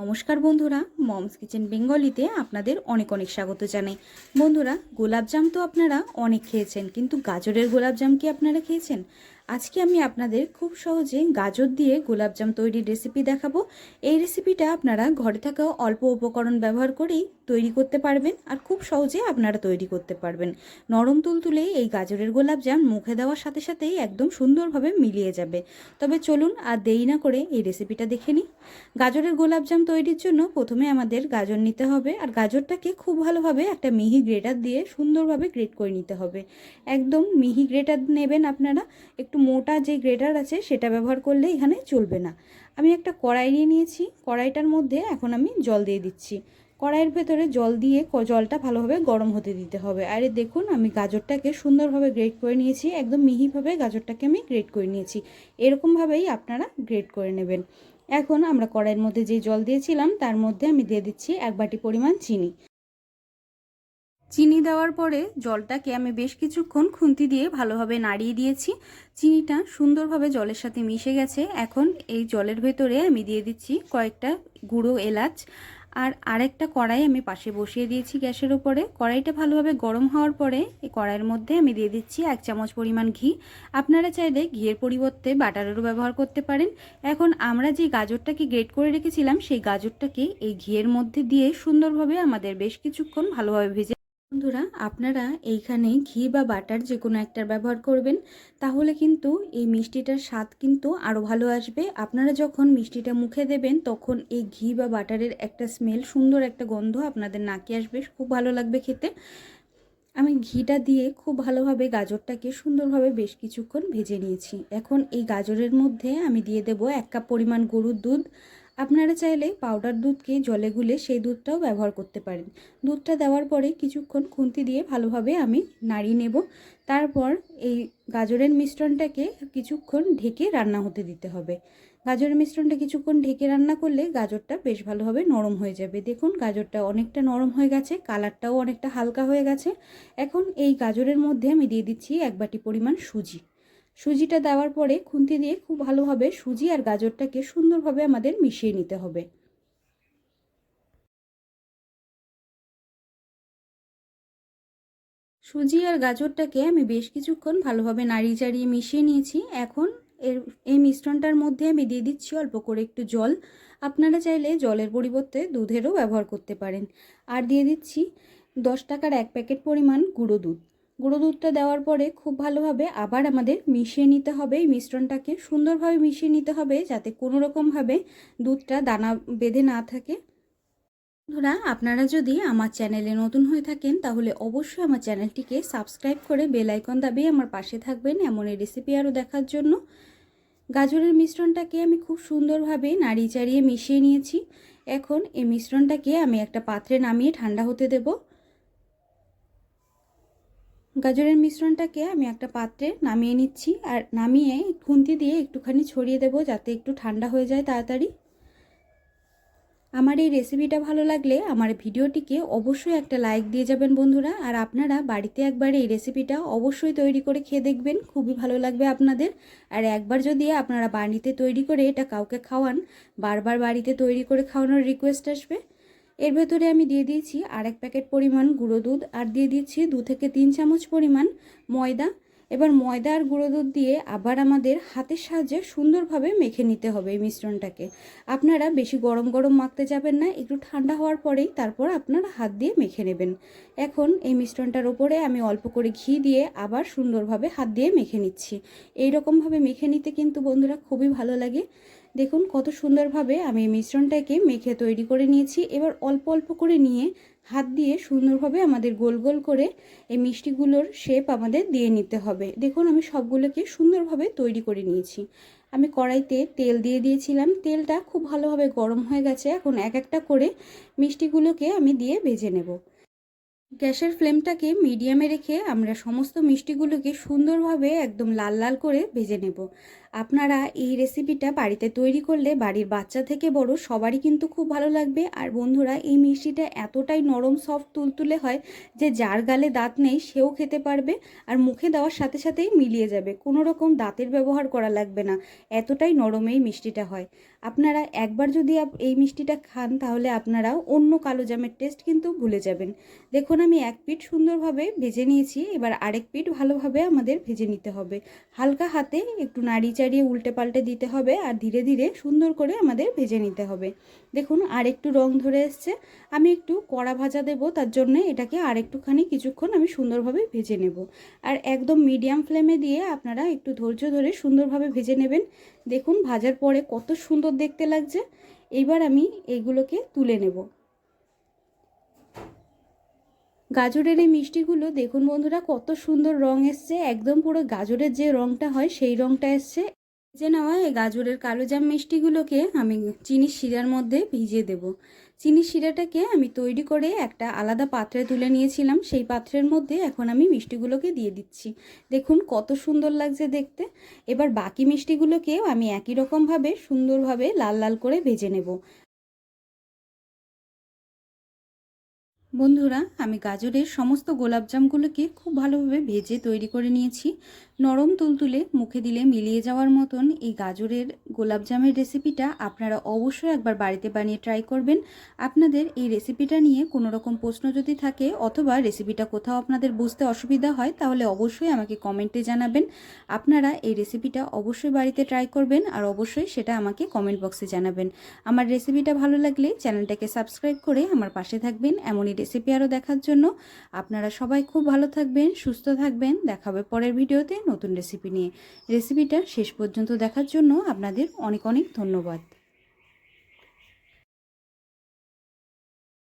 নমস্কার বন্ধুরা, moms kitchen বেঙ্গলিতে আপনাদের অনেক অনেক স্বাগত জানাই। বন্ধুরা, গোলাপজাম তো আপনারা অনেক খেয়েছেন, কিন্তু গাজরের গোলাপজাম কি আপনারা খেয়েছেন? আজকে আমি আপনাদের খুব সহজে গাজর দিয়ে গোলাপজাম তৈরির রেসিপি দেখাবো। এই রেসিপিটা আপনারা ঘরে থাকা অল্প উপকরণ ব্যবহার করেই তৈরি করতে পারবেন আর খুব সহজে আপনারা তৈরি করতে পারবেন। নরম তুলতুলে এই গাজরের গোলাপজাম মুখে দেওয়ার সাথে সাথেই একদম সুন্দরভাবে মিলিয়ে যাবে। তবে চলুন আর দেরি না করে এই রেসিপিটা দেখে নিই। গাজরের গোলাপজাম তৈরির জন্য প্রথমে আমাদের গাজর নিতে হবে আর গাজরটাকে খুব ভালোভাবে একটা মিহি গ্রেটার দিয়ে সুন্দরভাবে গ্রেট করে নিতে হবে। একদম মিহি গ্রেটার নেবেন আপনারা। একটু মোটা যে গ্রেটার আছে সেটা ব্যবহার করলে এখানে চলবে না। আমি একটা কড়াই নিয়ে নিয়েছি। কড়াইটার মধ্যে এখন আমি জল দিয়ে দিচ্ছি। কড়াইয়ের ভেতরে জল দিয়ে জলটা ভালোভাবে গরম হতে দিতে হবে। আর দেখুন, আমি গাজরটাকে সুন্দরভাবে গ্রেট করে নিয়েছি। একদম মিহিভাবে গাজরটাকে আমি গ্রেট করে নিয়েছি। এরকমভাবেই আপনারা গ্রেট করে নেবেন। এখন আমরা কড়াইয়ের মধ্যে যে জল দিয়েছিলাম, তার মধ্যে আমি দিয়ে দিচ্ছি এক বাটি পরিমাণ চিনি। চিনি দেওয়ার পরে জলটাকে আমি বেশ কিছুক্ষণ খুন্তি দিয়ে ভালোভাবে নাড়িয়ে দিয়েছি। চিনিটা সুন্দরভাবে জলের সাথে মিশে গেছে। এখন এই জলের ভেতরে আমি দিয়ে দিচ্ছি কয়েকটা গুঁড়ো এলাচ আর আরেকটা কড়াই আমি পাশে বসিয়ে দিয়েছি গ্যাসের উপরে। কড়াইটা ভালোভাবে গরম হওয়ার পরে এই কড়াইয়ের মধ্যে আমি দিয়ে দিচ্ছি এক চামচ পরিমাণ ঘি। আপনারা চাইলে ঘিয়ের পরিবর্তে বাটারেরও ব্যবহার করতে পারেন। এখন আমরা যে গাজরটাকে গ্রেট করে রেখেছিলাম, সেই গাজরটাকে এই ঘিয়ের মধ্যে দিয়ে সুন্দরভাবে আমাদের বেশ কিছুক্ষণ ভালোভাবে ভেজে বন্ধুরা, আপনারা এইখানে ঘি বা বাটার যে কোনো একটার ব্যবহার করবেন, তাহলে কিন্তু এই মিষ্টিটার স্বাদ কিন্তু আরও ভালো আসবে। আপনারা যখন মিষ্টিটা মুখে দেবেন, তখন এই ঘি বা বাটারের একটা স্মেল সুন্দর একটা গন্ধ আপনাদের নাকে আসবে, খুব ভালো লাগবে খেতে। আমি ঘিটা দিয়ে খুব ভালোভাবে গাজরটাকে সুন্দরভাবে বেশ কিছুক্ষণ ভেজে নিয়েছি। এখন এই গাজরের মধ্যে আমি দিয়ে দেব এক কাপ পরিমাণ গরুর দুধ আপনারা চাইলে পাউডার দুধকে জলে গুলে সেই দুধটাও ব্যবহার করতে পারেন। দুধটা দেওয়ার পরে কিছুক্ষণ খুন্তি দিয়ে ভালোভাবে আমি নাড়িয়ে নেব। তারপর এই গাজরের মিশ্রণটাকে কিছুক্ষণ ঢেকে রান্না হতে দিতে হবে। গাজরের মিশ্রণটা কিছুক্ষণ ঢেকে রান্না করলে গাজরটা বেশ ভালোভাবে নরম হয়ে যাবে। দেখুন, গাজরটা অনেকটা নরম হয়ে গেছে, কালারটাও অনেকটা হালকা হয়ে গেছে। এখন এই গাজরের মধ্যে আমি দিয়ে দিচ্ছি এক বাটি পরিমাণ সুজি। সুজিটা দেওয়ার পরে খুন্তি দিয়ে খুব ভালোভাবে সুজি আর গাজরটাকে সুন্দরভাবে আমাদের মিশিয়ে নিতে হবে। সুজি আর গাজরটাকে আমি বেশ কিছুক্ষণ ভালোভাবে নাড়িয়ে চাড়িয়ে মিশিয়ে নিয়েছি। এখন এর, এই মিশ্রণটার মধ্যে আমি দিয়ে দিচ্ছি অল্প করে একটু জল। আপনারা চাইলে জলের পরিবর্তে দুধেরও ব্যবহার করতে পারেন। আর দিয়ে দিচ্ছি দশ টাকার এক প্যাকেট পরিমাণ গুঁড়ো দুধ। গুঁড়ো দুধটা দেওয়ার পরে খুব ভালোভাবে আবার আমাদের মিশিয়ে নিতে হবে। এই মিশ্রণটাকে সুন্দরভাবে মিশিয়ে নিতে হবে যাতে কোনো রকমভাবে দুধটা দানা বেঁধে না থাকে। বন্ধুরা, আপনারা যদি আমার চ্যানেলে নতুন হয়ে থাকেন, তাহলে অবশ্যই আমার চ্যানেলটিকে সাবস্ক্রাইব করে বেল আইকন দাবিয়ে আমার পাশে থাকবেন এমন এই রেসিপি আরও দেখার জন্য। গাজরের মিশ্রণটাকে আমি খুব সুন্দরভাবে নাড়িয়ে চাড়িয়ে মিশিয়ে নিয়েছি। এখন এই মিশ্রণটাকে আমি একটা পাত্রে নামিয়ে ঠান্ডা হতে দেবো। গাজরের মিশ্রণটাকে আমি একটা পাত্রে নামিয়ে নিচ্ছি আর নামিয়ে খুন্তি দিয়ে একটুখানি ছড়িয়ে দেব যাতে একটু ঠান্ডা হয়ে যায় তাড়াতাড়ি। আমার এই রেসিপিটা ভালো লাগলে আমার ভিডিওটিকে অবশ্যই একটা লাইক দিয়ে যাবেন বন্ধুরা, আর আপনারা বাড়িতে একবার এই রেসিপিটা অবশ্যই তৈরি করে খেয়ে দেখবেন, খুবই ভালো লাগবে আপনাদের। আর একবার যদি আপনারা বাড়িতে তৈরি করে এটা কাউকে খাওয়ান, বারবার বাড়িতে তৈরি করে খাওয়ানোর রিকোয়েস্ট আসবে এর ভেতরে আমি দিয়ে দিয়েছি আরেক প্যাকেট পরিমাণ গুঁড়ো দুধ আর দিয়ে দিচ্ছি দু থেকে তিন চামচ পরিমাণ ময়দা। এবার ময়দা আর গুঁড়ো দুধ দিয়ে আবার আমাদের হাতের সাহায্যে সুন্দরভাবে মেখে নিতে হবে এই মিশ্রণটাকে। আপনারা বেশি গরম গরম মাখতে যাবেন না, একটু ঠান্ডা হওয়ার পরেই তারপর আপনারা হাত দিয়ে মেখে নেবেন। এখন এই মিশ্রণটার ওপরে আমি অল্প করে ঘি দিয়ে আবার সুন্দরভাবে হাত দিয়ে মেখে নিচ্ছি। এই রকমভাবে মেখে নিতে কিন্তু বন্ধুরা খুবই ভালো লাগে। দেখুন কত সুন্দরভাবে আমি এই মিশ্রণটাকে মেখে তৈরি করে নিয়েছি। এবার অল্প অল্প করে নিয়ে হাত দিয়ে সুন্দরভাবে আমাদের গোল গোল করে এই মিষ্টিগুলোর শেপ আমাদের দিয়ে নিতে হবে। দেখুন আমি সবগুলোকে সুন্দরভাবে তৈরি করে নিয়েছি। আমি কড়াইতে তেল দিয়ে দিয়েছিলাম। তেলটা খুব ভালোভাবে গরম হয়ে গেছে। এখন এক একটা করে মিষ্টিগুলোকে আমি দিয়ে ভেজে নেব। গ্যাসের ফ্লেমটাকে মিডিয়ামে রেখে আমরা সমস্ত মিষ্টিগুলোকে সুন্দরভাবে একদম লাল লাল করে ভেজে নেব। আপনারা এই রেসিপিটা বাড়িতে তৈরি করলে বাড়ির বাচ্চা থেকে বড় সবারই কিন্তু খুব ভালো লাগবে। আর বন্ধুরা, এই মিষ্টিটা এতটাই নরম, সফট, তুলতুলে হয় যে যার গালে দাঁত নেই সেও খেতে পারবে আর মুখে দেওয়ার সাথে সাথেই মিলিয়ে যাবে। কোনো রকম দাঁতের ব্যবহার করা লাগবে না। এতটাই নরম এই মিষ্টিটা হয়। আপনারা একবার যদি এই মিষ্টিটা খান তাহলে আপনারা অন্য কালো জামের টেস্ট কিন্তু ভুলে যাবেন। দেখুন আমি এক পিঠ সুন্দরভাবে ভেজে নিয়েছি, এবার আরেক পিঠ ভালোভাবে আমাদের ভেজে নিতে হবে। হালকা হাতে একটু নাড়ি চাড়িয়ে উল্টে পাল্টে দিতে হবে আর ধীরে ধীরে সুন্দর করে আমাদের ভেজে নিতে হবে। দেখুন আর একটু রং ধরে এসছে। আমি একটু কড়া ভাজা দেব, তার জন্য এটাকে আর একটুখানি কিছুক্ষণ আমি সুন্দরভাবে ভেজে নেব। আর একদম মিডিয়াম ফ্লেমে দিয়ে আপনারা একটু ধৈর্য ধরে সুন্দরভাবে ভেজে নেবেন। দেখুন, ভাজার পরে কত সুন্দর দেখতে লাগছে। এইবার আমি এইগুলোকে তুলে নেব। গাজরের এই মিষ্টিগুলো দেখুন বন্ধুরা, কত সুন্দর রং এসছে, একদম পুরো গাজরের যে রংটা হয় সেই রংটা এসছে। যে নেওয়া এই গাজরের কালোজাম মিষ্টিগুলোকে আমি চিনির শিরার মধ্যে ভিজিয়ে দেব। চিনির শিরাটাকে আমি তৈরি করে একটা আলাদা পাত্রে তুলে নিয়েছিলাম, সেই পাত্রের মধ্যে এখন আমি মিষ্টিগুলোকে দিয়ে দিচ্ছি। দেখুন কত সুন্দর লাগছে দেখতে। এবার বাকি মিষ্টিগুলোকেও আমি একই রকমভাবে সুন্দরভাবে লাল লাল করে ভেজে নেব। বন্ধুরা, আমি গাজরের সমস্ত গোলাপজামগুলোকে খুব ভালোভাবে ভেজে তৈরি করে নিয়েছি। নরম তুলতুলে মুখে দিলে মিলিয়ে যাওয়ার মতন এই গাজরের গোলাপজামের রেসিপিটা আপনারা অবশ্যই একবার বাড়িতে বানিয়ে ট্রাই করবেন। আপনাদের এই রেসিপিটা নিয়ে কোনো রকম প্রশ্ন যদি থাকে অথবা রেসিপিটা কোথাও আপনাদের বুঝতে অসুবিধা হয়, তাহলে অবশ্যই আমাকে কমেন্টে জানাবেন। আপনারা এই রেসিপিটা অবশ্যই বাড়িতে ট্রাই করবেন আর অবশ্যই সেটা আমাকে কমেন্ট বক্সে জানাবেন। আমার রেসিপিটা ভালো লাগলে চ্যানেলটাকে সাবস্ক্রাইব করে আমার পাশে থাকবেন। এমনই রেসিপি আরও দেখার জন্য। আপনারা সবাই খুব ভালো থাকবেন, সুস্থ থাকবেন। দেখাবে পরের ভিডিওতে নতুন রেসিপি নিয়ে। রেসিপিটা শেষ পর্যন্ত দেখার জন্য আপনাদের অনেক অনেক ধন্যবাদ।